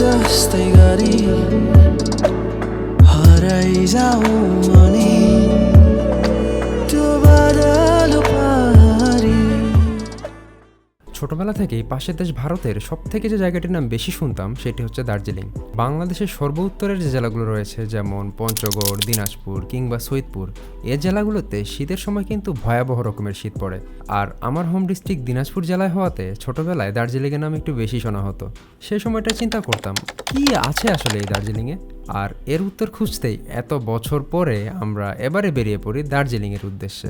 जस्तै गरी? हराइ जाऊ अनि ছোটবেলা থেকেই পাশের দেশ ভারতের সব থেকে যে জায়গাটির নাম বেশি শুনতাম সেটি হচ্ছে দার্জিলিং। বাংলাদেশের সর্ব উত্তরের যে জেলাগুলো রয়েছে, যেমন পঞ্চগড়, দিনাজপুর কিংবা সৈয়দপুর, এ জেলাগুলোতে শীতের সময় কিন্তু ভয়াবহ রকমের শীত পড়ে। আর আমার হোম ডিস্ট্রিক্ট দিনাজপুর জেলায় হওয়াতে ছোটবেলায় দার্জিলিংয়ের নাম একটু বেশি শোনা হতো। সেই সময়টা চিন্তা করতাম, কি আছে আসলে এই দার্জিলিংয়ে? আর এর উত্তর খুঁজতেই এত বছর পরে আমরা এবারে বেরিয়ে পড়ি দার্জিলিংয়ের উদ্দেশ্যে।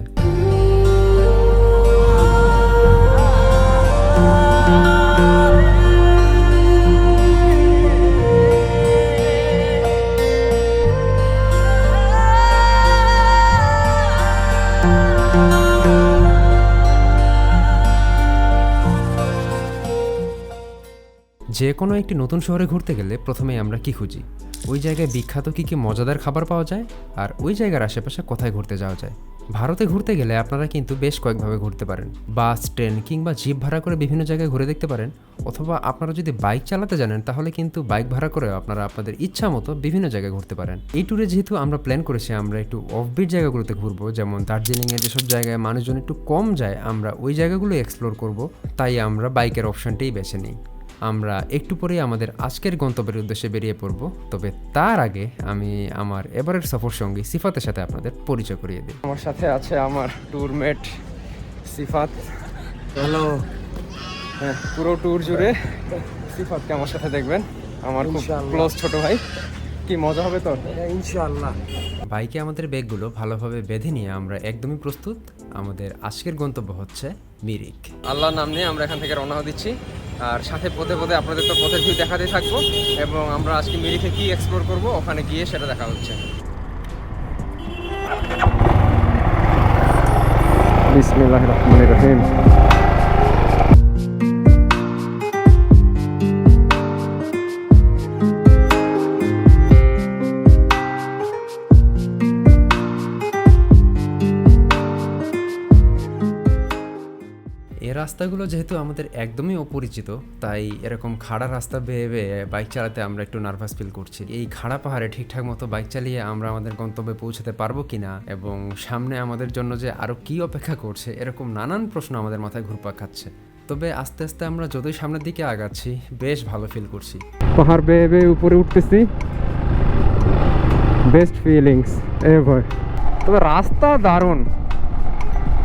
যে কোনো একটি নতুন শহরে ঘুরতে গেলে প্রথমেই আমরা কি খুঁজি? ওই জায়গায় বিখ্যাত কী কী মজাদার খাবার পাওয়া যায়? আর ওই জায়গার আশেপাশে কোথায় ঘুরতে যাওয়া যায়? ভারতে ঘুরতে গেলে আপনারা কিন্তু বেশ কয়েকভাবে ঘুরতে পারেন। বাস, ট্রেন কিংবা জিপ ভাড়া করে বিভিন্ন জায়গায় ঘুরে দেখতে পারেন। অথবা আপনারা যদি বাইক চালাতে জানেন, তাহলে কিন্তু বাইক ভাড়া করেও আপনারা আপনাদের ইচ্ছা মতো বিভিন্ন জায়গায় ঘুরতে পারেন। এই ট্যুরে যেহেতু আমরা প্ল্যান করেছি, আমরা একটু অফবিট জায়গাগুলোতে ঘুরবো। যেমন দার্জিলিংয়ে যেসব জায়গায় মানুষজন একটু কম যায়, আমরা ওই জায়গাগুলো এক্সপ্লোর করব। তাই আমরা বাইকের অপশনটাই বেছে নিই। আমরা একটু পরেই আমাদের আজকের গন্তব্যের উদ্দেশ্যে বেরিয়ে পড়ব। তবে তার আগে আমি আমার এবারের সফর সঙ্গী সিফাতের সাথে আপনাদের পরিচয় করিয়ে দিই। আমার সাথে আছে আমার ট্যুরমেট সিফাত। হ্যালো হ্যাঁ পুরো ট্যুর জুড়ে সিফাতকে আমার সাথে দেখবেন। আমার খুব ক্লোজ ছোট ভাই। কি মজা হবে তো ইনশাআল্লাহ। বাইকে আমাদের ব্যাগগুলো ভালোভাবে বেঁধে নিয়ে আমরা একদমই প্রস্তুত। আমাদের আজকের গন্তব্য হচ্ছে মিরিক। আল্লাহর নাম নিয়ে আমরা এখান থেকে রওনা দিচ্ছি। আর সাথে পথে পথে আপনাদের তো পথের ভিউ দেখাতেই থাকব, এবং আমরা আজকে মিরিকে কি এক্সপ্লোর করব, ওখানে গিয়ে সেটা দেখা হচ্ছে। বিসমিল্লাহ রহমানির রহিম। রাস্তাগুলো যেহেতু আমাদের একদমই অপরিচিত তাই এরকম খাড়া রাস্তা বেয়ে বেয়ে বাইক চালাতে আমরা একটু নার্ভাস ফিল করছি। এই খাড়া পাহাড়ে ঠিকঠাক মতো বাইক চালিয়ে আমরা আমাদের গন্তব্যে পৌঁছাতে পারব কিনা এবং সামনে আমাদের জন্য যে আরও কি অপেক্ষা করছে এরকম নানান প্রশ্ন আমাদের মাথায় ঘুরপাক খাচ্ছে। তবে আস্তে আস্তে আমরা যতই সামনের দিকে আগাচ্ছি বেশ ভালো ফিল করছি। পাহাড় বেয়ে বেয়ে উপরে উঠতেছি। বেস্ট ফিলিংস এভার তবে রাস্তা দারুণ।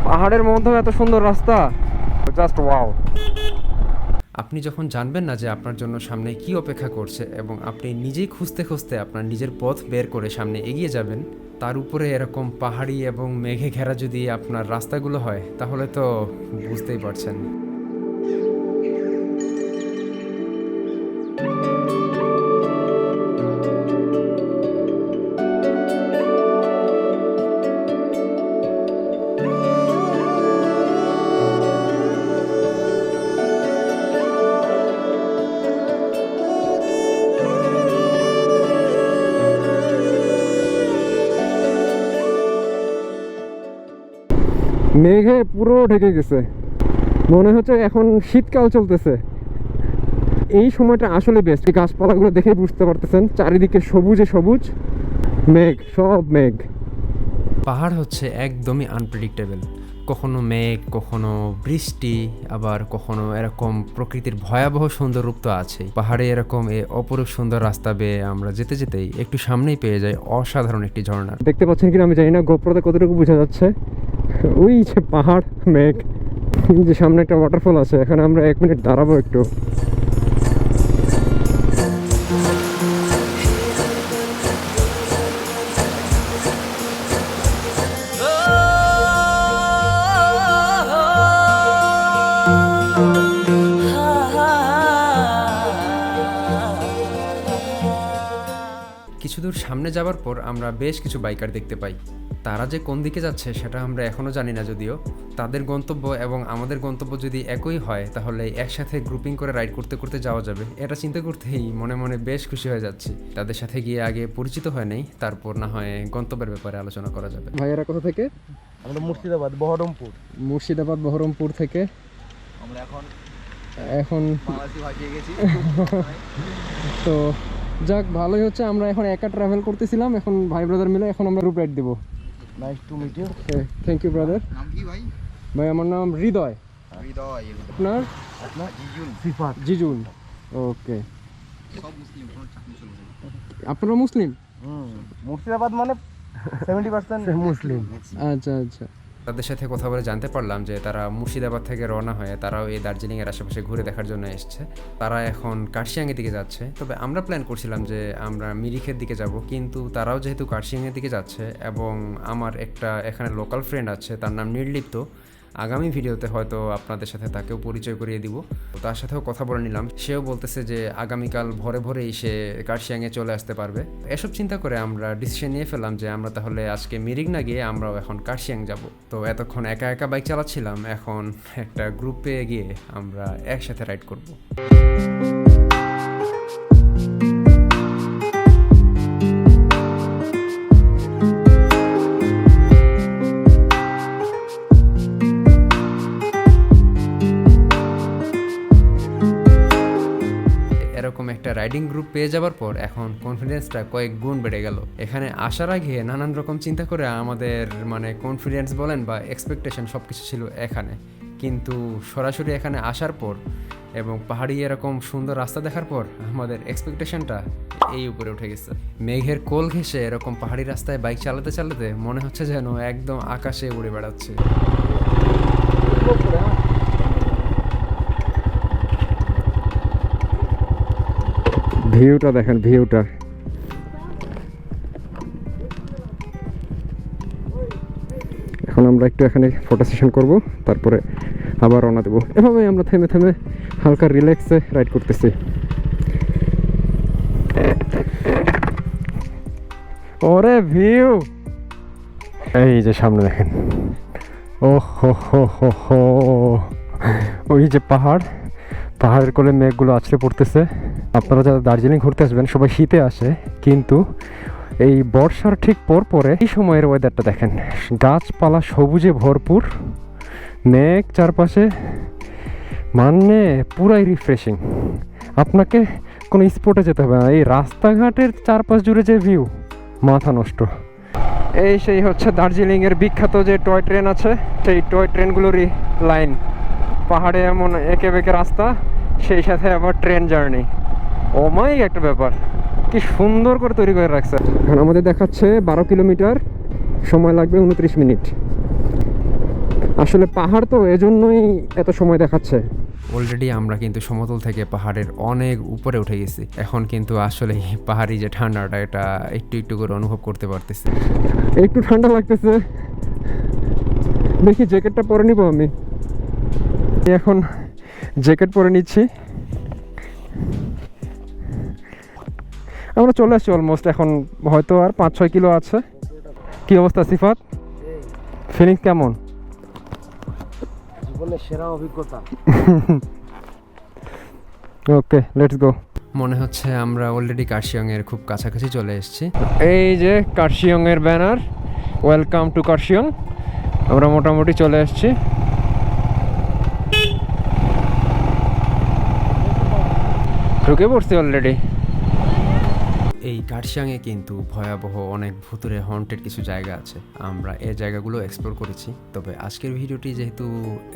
পাহাড়ের মধ্যেও এত সুন্দর রাস্তা। জাস্ট ওয়াও আপনি যখন জানবেন না যে আপনার জন্য সামনে কি অপেক্ষা করছে এবং আপনি নিজেই খুঁজতে খুঁজতে আপনার নিজের পথ বের করে সামনে এগিয়ে যাবেন, তার উপরে এরকম পাহাড়ি এবং মেঘে ঘেরা যদি আপনার রাস্তাগুলো হয়, তাহলে তো বুঝতেই পারছেন। মেঘে পুরো ঢেকে গেছে। মনে হচ্ছে এখন শীতকাল চলতেছে। এই সময়টা আসলে বেস্ট গাছপালাগুলো দেখে বুঝতে পারতেছেন চারিদিকে সবুজে সবুজ মেঘ সব মেঘ। পাহাড় হচ্ছে একদমই আনপ্রেডিক্টেবল কখনো মেঘ কখনো বৃষ্টি আবার কখনো এরকম প্রকৃতির ভয়াবহ সুন্দর রূপ তো আছেই। পাহাড়ে এরকম এ অপরূপ সুন্দর রাস্তা বেয়ে আমরা যেতে যেতেই একটু সামনেই পেয়ে যাই অসাধারণ একটি ঝর্ণা। দেখতে পাচ্ছেন কিনা আমি জানি না গোপ্রতে কতটুকু বোঝা যাচ্ছে। ওই যে পাহাড়, মেঘ। যে সামনে একটা ওয়াটারফল আছে, এখানে আমরা এক মিনিট দাঁড়াবো একটু। কিছু দূর সামনে যাওয়ার পর আমরা বেশ কিছু বাইকার দেখতে পাই। তারা যে কোন দিকে যাচ্ছে সেটা আমরা এখনও জানি না যদিও। তাদের গন্তব্য এবং আমাদের গন্তব্য যদি একই হয় তাহলে একসাথে গ্রুপিং করে রাইড করতে করতে যাওয়া যাবে। এটা চিন্তা করতেই মনে মনে বেশ খুশি হয়ে যাচ্ছি। তাদের সাথে গিয়ে আগে পরিচিত হয় নেই তারপর না হয় গন্তব্যের ব্যাপারে আলোচনা করা যাবে। ভাইয়েরা কোথা থেকে? আমরা মুর্শিদাবাদ বহরমপুর। মুর্শিদাবাদ বহরমপুর থেকে। আমরা এখন এখন গেছি। তো যাক ভালোই হচ্ছে। আমরা এখন একা ট্রাভেল করতেছিলাম। এখন ভাই ব্রাদার মিলে এখন আমরা গ্রুপ রাইড দেবো। Nice to meet you thank you brother নাম কি ভাই? ভাই আমার নাম হৃদয়। হৃদয়। আপনার? আপনার জিজুন। সিফাত। জিজুন। ওকে। আপনারা মুসলিম? মুর্শিদাবাদ মানে সেভেন্টি পার্সেন্ট মুসলিম। আচ্ছা আচ্ছা। তাদের সাথে কথা বলে জানতে পারলাম যে তারা মুর্শিদাবাদ থেকে রওনা হয়ে তারাও এই দার্জিলিংয়ের আশেপাশে ঘুরে দেখার জন্য এসছে। তারা এখন কার্শিয়াংয়ের দিকে যাচ্ছে। তবে আমরা প্ল্যান করছিলাম যে আমরা মিরিখের দিকে যাব, কিন্তু তারাও যেহেতু কার্শিয়াংয়ের দিকে যাচ্ছে এবং আমার একটা এখানে লোকাল ফ্রেন্ড আছে, তার নাম নির্লিপ্ত। আগামী ভিডিওতে হয়তো আপনাদের সাথে তাকেও পরিচয় করিয়ে দিব। তার সাথেও কথা বলে নিলাম। সেও বলতেছে যে আগামীকাল ভোরে ভোরেই সে কার্শিয়াংয়ে চলে আসতে পারবে। এসব চিন্তা করে আমরা ডিসিশন নিয়ে ফেললাম যে আমরা তাহলে আজকে মিরিক না গিয়ে আমরাও এখন কার্শিয়াং যাব। তো এতক্ষণ একা একা বাইক চালাচ্ছিলাম। এখন একটা গ্রুপে গিয়ে আমরা একসাথে রাইড করব। রাইডিং গ্রুপ পেয়ে যাওয়ার পর এখন কনফিডেন্সটা কয়েক গুণ বেড়ে গেল। এখানে আসার আগে নানান রকম চিন্তা করে আমাদের মানে কনফিডেন্স বলেন বা এক্সপেকটেশন সব কিছু ছিল এখানে। কিন্তু সরাসরি এখানে আসার পর এবং পাহাড়ি এরকম সুন্দর রাস্তা দেখার পর আমাদের এক্সপেকটেশনটা এই উপরে উঠে গেছে। মেঘের কোল ঘেঁষে এরকম পাহাড়ি রাস্তায় বাইক চালাতে চালাতে মনে হচ্ছে যেন একদম আকাশে উড়ে বেড়াচ্ছে। ভিউটা দেখেন, ভিউটা। এখন আমরা একটু এখানে ফটো সেশন করব, তারপরে আবার রওনা দেবো। এভাবে আমরা থেমে থেমে হালকা রিল্যাক্সে রাইড করতেছি। ওরে ভিউ এই যে সামনে দেখেন। ও হো হো হো হো। ওই যে পাহাড়, পাহাড়ের কোলে মেঘগুলো আছড়ে পড়তেছে। আপনারা যারা দার্জিলিং ঘুরতে আসবেন, সবাই শীতে আসে, কিন্তু এই বর্ষার ঠিক পর পরে এই সময়ের ওয়েদারটা দেখেন। গাছপালা সবুজে ভরপুর, মেঘ চারপাশে মানে পুরাই রিফ্রেশিং আপনাকে কোনো স্পটে যেতে হবে না, এই রাস্তাঘাটের চারপাশ জুড়ে যে ভিউ মাথা নষ্ট। এই সেই হচ্ছে দার্জিলিংয়ের বিখ্যাত যে টয় ট্রেন আছে, সেই টয় ট্রেনগুলোরই লাইন পাহাড়ে এমন একে বেঁকে রাস্তা, সেই সাথে আবার ট্রেন জার্নি ওমাই একটা ব্যাপার। কি সুন্দর করে তৈরি করে রাখছে। এখন আমাদের দেখাচ্ছে বারো কিলোমিটার সময় লাগবে উনত্রিশ মিনিট। আসলে পাহাড় তো এজন্যই এত সময় দেখাচ্ছে। অলরেডি আমরা কিন্তু সমতল থেকে পাহাড়ের অনেক উপরে উঠে গেছি। এখন কিন্তু আসলে পাহাড়ি যে ঠান্ডাটা এটা একটু একটু করে অনুভব করতে পারতেছি। একটু ঠান্ডা লাগতেছে। দেখি জ্যাকেটটা পরে নিব আমি। এখন জ্যাকেট পরে নিচ্ছি। আমরা চলে আসছি অলমোস্ট এখন হয়তো আর পাঁচ ছয় কিলো আছে। কি অবস্থা সিফাত? ফিলিংস কেমন? জীবনের সেরা অভিজ্ঞতা। ওকে লেটস গো মনে হচ্ছে আমরা অলরেডি কার্শিয়ংয়ের খুব কাছাকাছি চলে এসেছি। এই যে কার্শিয়ংয়ের ব্যানার ওয়েলকাম টু কার্শিয়ং। আমরা মোটামুটি চলে এসেছি। ঢুকে পড়ছি অলরেডি এই কার্শিয়াংয়ে কিন্তু ভয়াবহ অনেক ভুতুরে হন্টেড কিছু জায়গা আছে। আমরা এই জায়গাগুলো এক্সপ্লোর করেছি। তবে আজকের ভিডিওটি যেহেতু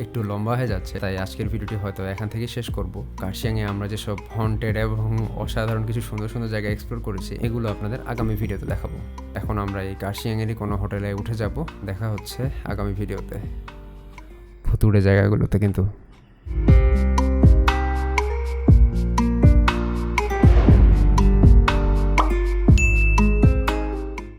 একটু লম্বা হয়ে যাচ্ছে, তাই আজকের ভিডিওটি হয়তো এখান থেকে শেষ করব। কার্শিয়াংয়ে আমরা যেসব হন্টেড এবং অসাধারণ কিছু সুন্দর সুন্দর জায়গা এক্সপ্লোর করেছি, এগুলো আপনাদের আগামী ভিডিওতে দেখাবো। এখন আমরা এই কার্শিয়াংয়েরই কোনো হোটেলে উঠে যাব। দেখা হচ্ছে আগামী ভিডিওতে। ভুতুড়ে জায়গাগুলোতে কিন্তু।